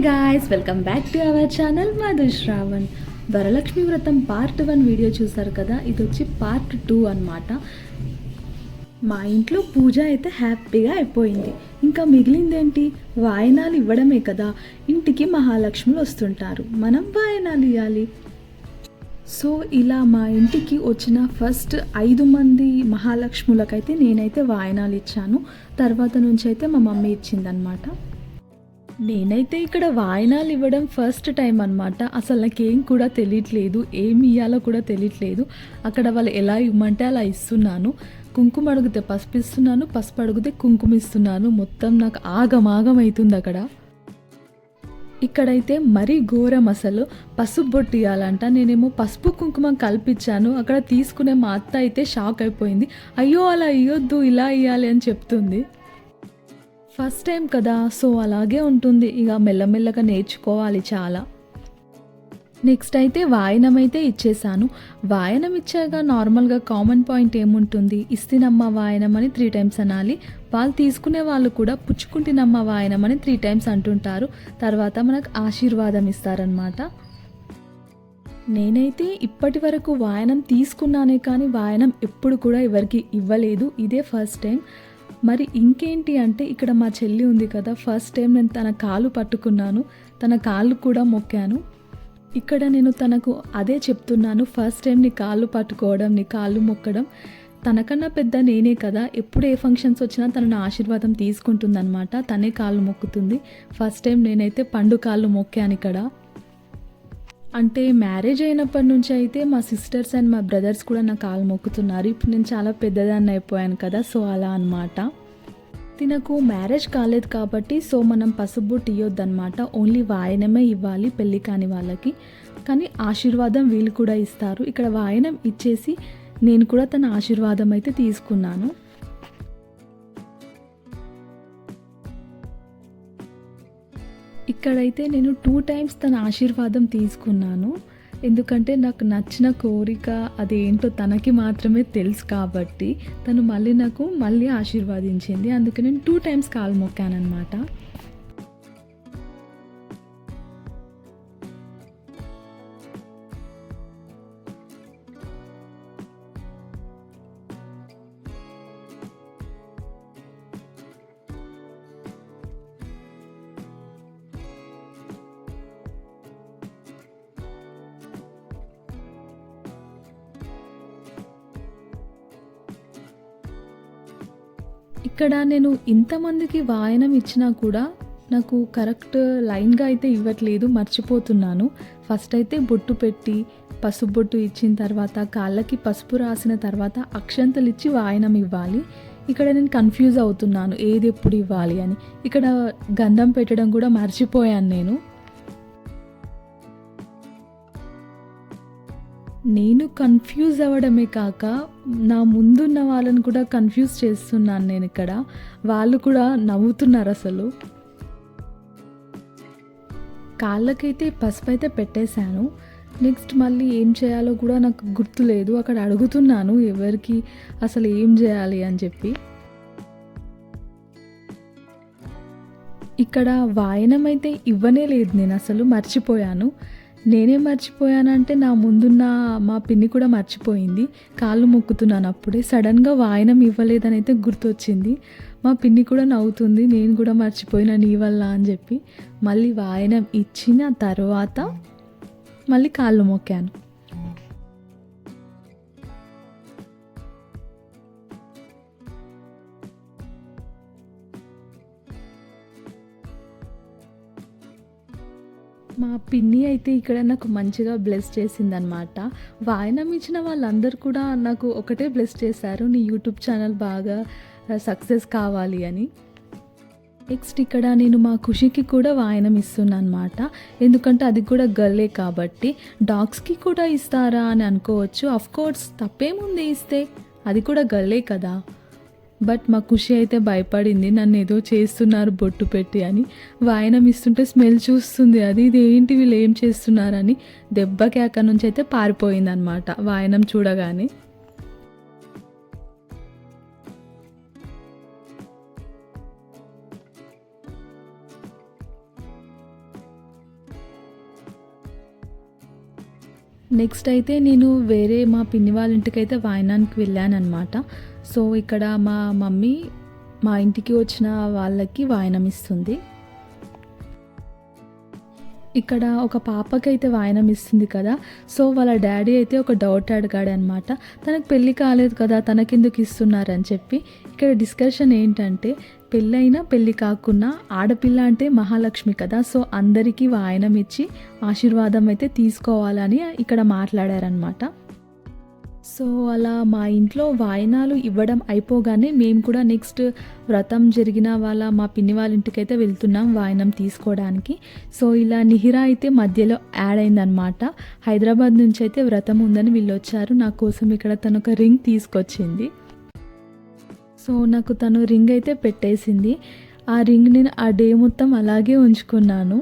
Hi guys welcome back to our channel Madhu Shravan Varalakshmi Vratam part one video చూసారు కదా? ఇది వచ్చి part two అన్నమాట. మా ఇంట్లో పూజ అయితే హ్యాపీగా అయిపోయింది. ఇంకా మిగిలిందేంటి వాయనాలు ఇవ్వడమే కదా. ఇంటికి మహాలక్ష్ములు వస్తుంటారు. మనం వాయనాలు ఇవ్వాలి సో ఇలా మా ఇంటికి వచ్చిన ఫస్ట్ ఐదు మంది మహాలక్ష్ములకైతే నేనైతే వాయనాలు ఇచ్చాను. తర్వాత నుంచి అయితే మా మమ్మీ ఇచ్చిందనమాట నేనైతే ఇక్కడ వాయనాలు ఇవ్వడం ఫస్ట్ టైం అనమాట అసలు నాకేం కూడా తెలియట్లేదు ఏమి ఇవ్వాలో కూడా తెలియట్లేదు. అక్కడ వాళ్ళు ఎలా ఇవ్వమంటే అలా ఇస్తున్నాను. కుంకుమ అడిగితే పసుపు ఇస్తున్నాను పసుపు అడిగితే కుంకుమ ఇస్తున్నాను మొత్తం నాకు ఆగమాగం అవుతుంది అక్కడ. ఇక్కడైతే మరీ ఘోరం అసలు. పసుపు బొట్టు ఇవ్వాలంట నేనేమో పసుపు కుంకుమ కల్పించాను. అక్కడ తీసుకునే మా అత్త అయితే షాక్ అయిపోయింది. అయ్యో అలా ఇవ్వద్దు ఇలా ఇవ్వాలి అని చెప్తుంది. ఫస్ట్ టైం కదా సో అలాగే ఉంటుంది. ఇక మెల్లమెల్లగా నేర్చుకోవాలి చాలా. నెక్స్ట్ అయితే వాయనం అయితే ఇచ్చేసాను. వాయనం ఇచ్చాక నార్మల్గా కామన్ పాయింట్ ఏముంటుంది? ఇస్తినమ్మ వాయనం అని త్రీ టైమ్స్ అనాలి. వాళ్ళు తీసుకునే వాళ్ళు కూడా పుచ్చుకుంటినమ్మ వాయనం అని త్రీ టైమ్స్ అంటుంటారు. తర్వాత మనకు ఆశీర్వాదం ఇస్తారనమాట నేనైతే ఇప్పటి వరకు వాయనం తీసుకున్నానే కానీ వాయనం ఎప్పుడు కూడా ఎవరికి ఇవ్వలేదు. ఇదే ఫస్ట్ టైం మరి ఇంకేంటి అంటే ఇక్కడ మా చెల్లి ఉంది కదా. ఫస్ట్ టైం నేను తన కాలు పట్టుకున్నాను. తన కాళ్ళు కూడా మొక్కాను. ఇక్కడ నేను తనకు అదే చెప్తున్నాను. ఫస్ట్ టైం నీ కాళ్ళు పట్టుకోవడం నీ కాళ్ళు మొక్కడం తనకన్నా పెద్ద నేనే కదా. ఎప్పుడు ఏ ఫంక్షన్స్ వచ్చినా తనను ఆశీర్వాదం తీసుకుంటుందన్నమాట. తనే కాళ్ళు మొక్కుతుంది. ఫస్ట్ టైం నేనైతే పండు కాళ్ళు మొక్కాను ఇక్కడ. అంటే మ్యారేజ్ అయినప్పటి నుంచి అయితే మా సిస్టర్స్ అండ్ మా బ్రదర్స్ కూడా నా కాలు మొక్కుతున్నారు. ఇప్పుడు నేను చాలా పెద్దదాన్ని అయిపోయాను కదా సో అలా అనమాట తినకు మ్యారేజ్ కాలేదు కాబట్టి సో మనం పసుపు ఇవ్వద్దన్నమాట ఓన్లీ వాయనమే ఇవ్వాలి పెళ్ళి కాని వాళ్ళకి. కానీ ఆశీర్వాదం వీళ్ళు కూడా ఇస్తారు. ఇక్కడ వాయనం ఇచ్చేసి నేను కూడా తన ఆశీర్వాదం అయితే తీసుకున్నాను. ఇక్కడైతే నేను టూ టైమ్స్ తన ఆశీర్వాదం తీసుకున్నాను. ఎందుకంటే నాకు నచ్చిన కోరిక అదేంటో తనకి మాత్రమే తెలుసు కాబట్టి తను మళ్ళీ నాకు మళ్ళీ ఆశీర్వాదించింది. అందుకే నేను టూ టైమ్స్ కాలు మొక్కానమాట ఇక్కడ నేను ఇంతమందికి వాయనం ఇచ్చినా కూడా నాకు కరెక్ట్ లైన్గా అయితే ఇవ్వట్లేదు మర్చిపోతున్నాను. ఫస్ట్ అయితే బొట్టు పెట్టి పసుపు బొట్టు ఇచ్చిన తర్వాత కాళ్ళకి పసుపు రాసిన తర్వాత అక్షంతలు ఇచ్చి వాయనం ఇవ్వాలి. ఇక్కడ నేను కన్ఫ్యూజ్ అవుతున్నాను ఏది ఎప్పుడు ఇవ్వాలి అని. ఇక్కడ గంధం పెట్టడం కూడా మర్చిపోయాను నేను. నేను కన్ఫ్యూజ్ అవ్వడమే కాక నా ముందున్న వాళ్ళని కూడా కన్ఫ్యూజ్ చేస్తున్నాను నేను ఇక్కడ. వాళ్ళు కూడా నవ్వుతున్నారు అసలు. కాళ్ళకైతే పసుపు అయితే పెట్టేశాను. నెక్స్ట్ మళ్ళీ ఏం చేయాలో కూడా నాకు గుర్తులేదు అక్కడ అడుగుతున్నాను ఎవరికి అసలు ఏం చేయాలి అని చెప్పి. ఇక్కడ వాయనం అయితే ఇవ్వనే లేదు నేను అసలు మర్చిపోయాను. నేనే మర్చిపోయానంటే నా ముందున్న మా పిన్ని కూడా మర్చిపోయింది. కాళ్ళు మొక్కుతున్నాను అప్పుడే. సడన్గా వాయనం ఇవ్వలేదని అయితే గుర్తొచ్చింది. మా పిన్ని కూడా నవ్వుతుంది. నేను కూడా మర్చిపోయినా నీ వల్ల అని చెప్పి. మళ్ళీ వాయనం ఇచ్చిన తర్వాత మళ్ళీ కాళ్ళు మొక్కాను. మా పిన్ని అయితే ఇక్కడ నాకు మంచిగా బ్లెస్ చేసిందనమాట వాయనం ఇచ్చిన వాళ్ళందరూ కూడా నాకు ఒకటే బ్లెస్ చేశారు. నీ యూట్యూబ్ ఛానల్ బాగా సక్సెస్ కావాలి అని. నెక్స్ట్ ఇక్కడ నేను మా ఖుషికి కూడా వాయనం ఇస్తున్నాను అనమాట ఎందుకంటే అది కూడా గర్లే కాబట్టి. డాగ్స్కి కూడా ఇస్తారా అని అనుకోవచ్చు. అఫ్ కోర్స్ తప్పేముంది ఇస్తే. అది కూడా గర్లే కదా. బట్ మా ఖుషి అయితే భయపడింది. నన్ను ఏదో చేస్తున్నారు బొట్టు పెట్టి అని. వాయనం ఇస్తుంటే స్మెల్ చూస్తుంది. అది ఇది ఏంటి వీళ్ళు ఏం చేస్తున్నారని దెబ్బకి అక్కడి నుంచి అయితే పారిపోయింది అనమాట వాయనం చూడగానే. నెక్స్ట్ అయితే నేను వేరే మా పిన్ని వాళ్ళ ఇంటికి అయితే వాయనానికి వెళ్ళాను అనమాట సో ఇక్కడ మా మమ్మీ మా ఇంటికి వచ్చిన వాళ్ళకి వాయనం ఇస్తుంది. ఇక్కడ ఒక పాపకైతే వాయనం ఇస్తుంది కదా. సో వాళ్ళ డాడీ అయితే ఒక డౌట్ అడిగాడు అనమాట తనకు పెళ్ళి కాలేదు కదా తనకెందుకు ఇస్తున్నారని చెప్పి. ఇక్కడ డిస్కషన్ ఏంటంటే పెళ్ళైనా పెళ్ళి కాకున్నా ఆడపిల్ల అంటే మహాలక్ష్మి కదా సో అందరికీ వాయనం ఇచ్చి ఆశీర్వాదం అయితే తీసుకోవాలని ఇక్కడ మాట్లాడారనమాట సో అలా మా ఇంట్లో వాయనాలు ఇవ్వడం అయిపోగానే మేము కూడా నెక్స్ట్ వ్రతం జరిగిన వాళ్ళ మా పిన్ని వాళ్ళ ఇంటికైతే వెళ్తున్నాం వాయనం తీసుకోవడానికి. సో ఇలా నిహిరా అయితే మధ్యలో యాడ్ అయిందనమాట హైదరాబాద్ నుంచి అయితే వ్రతం ఉందని వీళ్ళు వచ్చారు. నా కోసం ఇక్కడ తను ఒక రింగ్ తీసుకొచ్చింది. సో నాకు తను రింగ్ అయితే పెట్టేసింది. ఆ రింగ్ నేను ఆ డే మొత్తం అలాగే ఉంచుకున్నాను.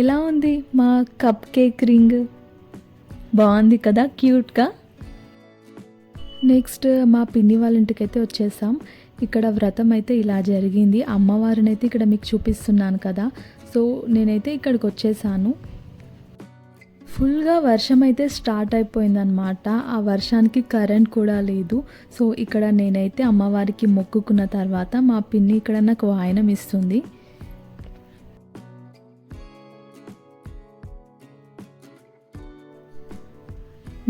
ఎలా ఉంది మా కప్ కేక్ రింగ్ బాగుంది కదా క్యూట్గా నెక్స్ట్ మా పిన్ని వాళ్ళ ఇంటికైతే వచ్చేసాం. ఇక్కడ వ్రతం అయితే ఇలా జరిగింది. అమ్మవారిని అయితే ఇక్కడ మీకు చూపిస్తున్నాను కదా. సో నేనైతే ఇక్కడికి వచ్చేసాను. ఫుల్గా వర్షం అయితే స్టార్ట్ అయిపోయిందనమాట ఆ వర్షానికి కరెంట్ కూడా లేదు. సో ఇక్కడ నేనైతే అమ్మవారికి మొక్కుకున్న తర్వాత మా పిన్ని ఇక్కడ నాకు వాయనం ఇస్తుంది.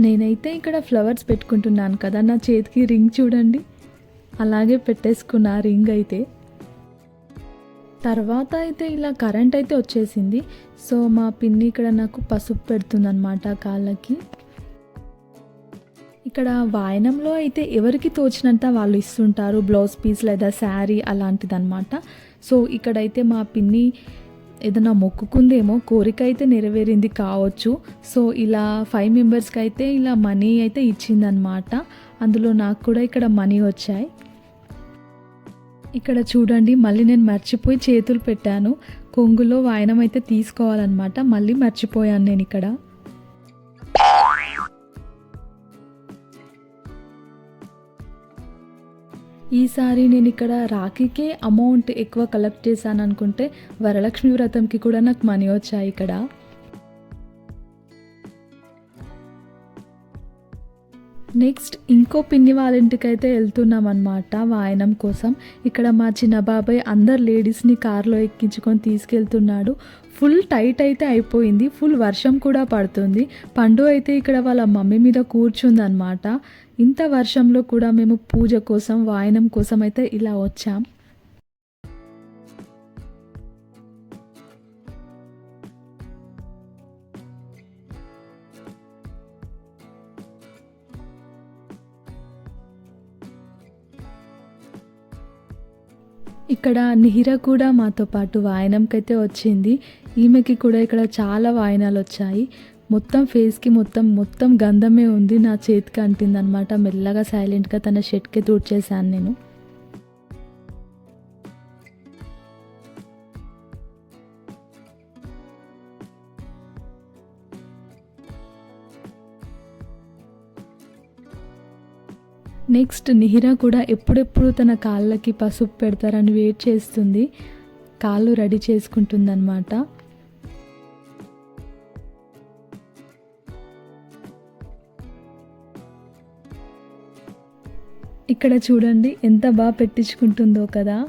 నేనైతే ఇక్కడ ఫ్లవర్స్ పెట్టుకుంటున్నాను కదా. నా చేతికి రింగ్ చూడండి. అలాగే పెట్టేసుకున్న రింగ్ అయితే. తర్వాత అయితే ఇలా కరెంట్ అయితే వచ్చేసింది. సో మా పిన్ని ఇక్కడ నాకు పసుపు పెడుతుందన్నమాట కాళ్ళకి. ఇక్కడ వాయనంలో అయితే ఎవరికి తోచినంత వాళ్ళు ఇస్తుంటారు. బ్లౌజ్ పీస్ లేదా శారీ అలాంటిదన్నమాట. సో ఇక్కడైతే మా పిన్ని ఏదైనా మొక్కుకుందేమో కోరిక అయితే నెరవేరింది కావచ్చు. సో ఇలా ఫైవ్ మెంబర్స్కి అయితే ఇలా మనీ అయితే ఇచ్చిందనమాట అందులో నాకు కూడా ఇక్కడ మనీ వచ్చాయి. ఇక్కడ చూడండి మళ్ళీ నేను మర్చిపోయి చేతులు పెట్టాను. కొంగులో వాయనం అయితే తీసుకోవాలన్నమాట. మళ్ళీ మర్చిపోయాను నేను ఇక్కడ. ఈసారి నేను ఇక్కడ రాఖీకే అమౌంట్ ఎక్కువ కలెక్ట్ చేశాను అనుకుంటే వరలక్ష్మి వ్రతంకి కూడా నాకు మనీ వచ్చాయి ఇక్కడ. నెక్స్ట్ ఇంకో పిన్ని వాళ్ళ ఇంటికి అయితే వెళ్తున్నాం అనమాట వాయనం కోసం. ఇక్కడ మా చిన్న బాబాయ్ అందరు లేడీస్ని కార్లో ఎక్కించుకొని తీసుకెళ్తున్నాడు. ఫుల్ టైట్ అయితే అయిపోయింది ఫుల్ వర్షం కూడా పడుతుంది. పండు అయితే ఇక్కడ వాళ్ళ మమ్మీ మీద కూర్చుందనమాట ఇంత వర్షంలో కూడా మేము పూజ కోసం వాయనం కోసం అయితే ఇలా వచ్చాం. ఇక్కడ నిహిర కూడా మాతో పాటు వాయనంకైతే వచ్చింది. ఈమెకి కూడా ఇక్కడ చాలా వాయనాలు వచ్చాయి. మొత్తం ఫేస్కి మొత్తం మొత్తం గంధమే ఉంది నా చేతికి అంటింది అనమాట మెల్లగా సైలెంట్గా తన షర్ట్కి తూడ్చేశాను నేను. నెక్స్ట్ నిహిరా కూడా ఎప్పుడెప్పుడు తన కాళ్ళకి పసుపు పెడతారని వెయిట్ చేస్తుంది. కాళ్ళు రెడీ చేసుకుంటుందన్నమాట. ఇక్కడ చూడండి ఎంత బాగా పెట్టించుకుంటుందో కదా.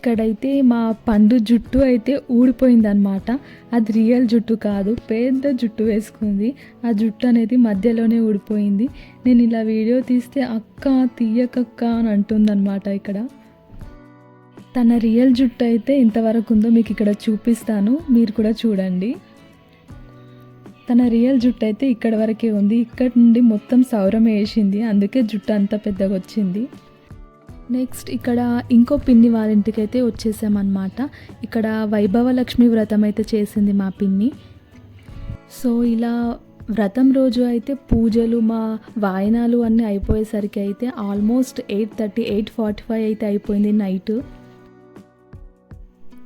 ఇక్కడైతే మా పండు జుట్టు అయితే ఊడిపోయిందనమాట అది రియల్ జుట్టు కాదు పెద్ద జుట్టు వేసుకుంది. ఆ జుట్టు అనేది మధ్యలోనే ఊడిపోయింది. నేను ఇలా వీడియో తీస్తే అక్క తీయకక్క అని అంటుందన్నమాట ఇక్కడ. తన రియల్ జుట్టు అయితే ఎంతవరకు ఉందో మీకు ఇక్కడ చూపిస్తాను. మీరు కూడా చూడండి. తన రియల్ జుట్టు అయితే ఇక్కడ వరకే ఉంది. ఇక్కడ నుండి మొత్తం సౌరం వేసింది. అందుకే జుట్టు అంత పెద్దగా వచ్చింది. నెక్స్ట్ ఇక్కడ ఇంకో పిన్ని వాళ్ళ అయితే వచ్చేసామన్నమాట. ఇక్కడ వైభవ లక్ష్మి వ్రతం అయితే చేసింది మా పిన్ని. సో ఇలా వ్రతం రోజు అయితే పూజలు మా వాయనాలు అన్నీ అయిపోయేసరికి అయితే almost eight thirty eight forty five అయితే అయిపోయింది నైట్.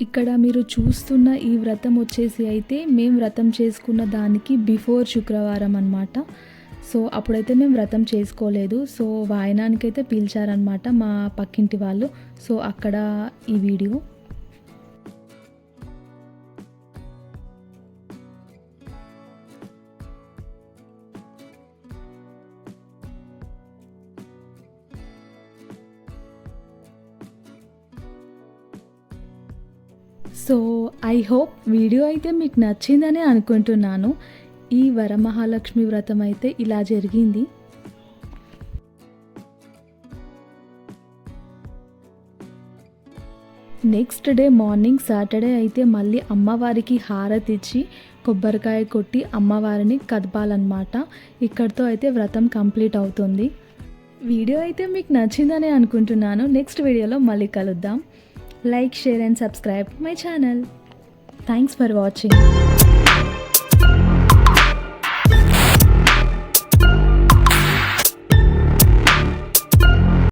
ఇక్కడ మీరు చూస్తున్న ఈ వ్రతం వచ్చేసి అయితే మేము వ్రతం చేసుకున్న దానికి బిఫోర్ శుక్రవారం అనమాట సో అప్పుడైతే మేము వ్రతం చేసుకోలేదు. సో వాయనానికైతే పీల్చారనమాట మా పక్కింటి వాళ్ళు. సో అక్కడ ఈ video. So I hope video అయితే మీకు నచ్చిందని అనుకుంటున్నాను. ఈ వరమహాలక్ష్మి వ్రతం అయితే ఇలా జరిగింది. నెక్స్ట్ డే మార్నింగ్ సాటర్డే అయితే మళ్ళీ అమ్మవారికి హారతి ఇచ్చి కొబ్బరికాయ కొట్టి అమ్మవారిని కదపాలన్నమాట. ఇక్కడితో అయితే వ్రతం కంప్లీట్ అవుతుంది. వీడియో అయితే మీకు నచ్చిందని అనుకుంటున్నాను. నెక్స్ట్ వీడియోలో మళ్ళీ కలుద్దాం. Like share and subscribe my channel. Thanks for watching.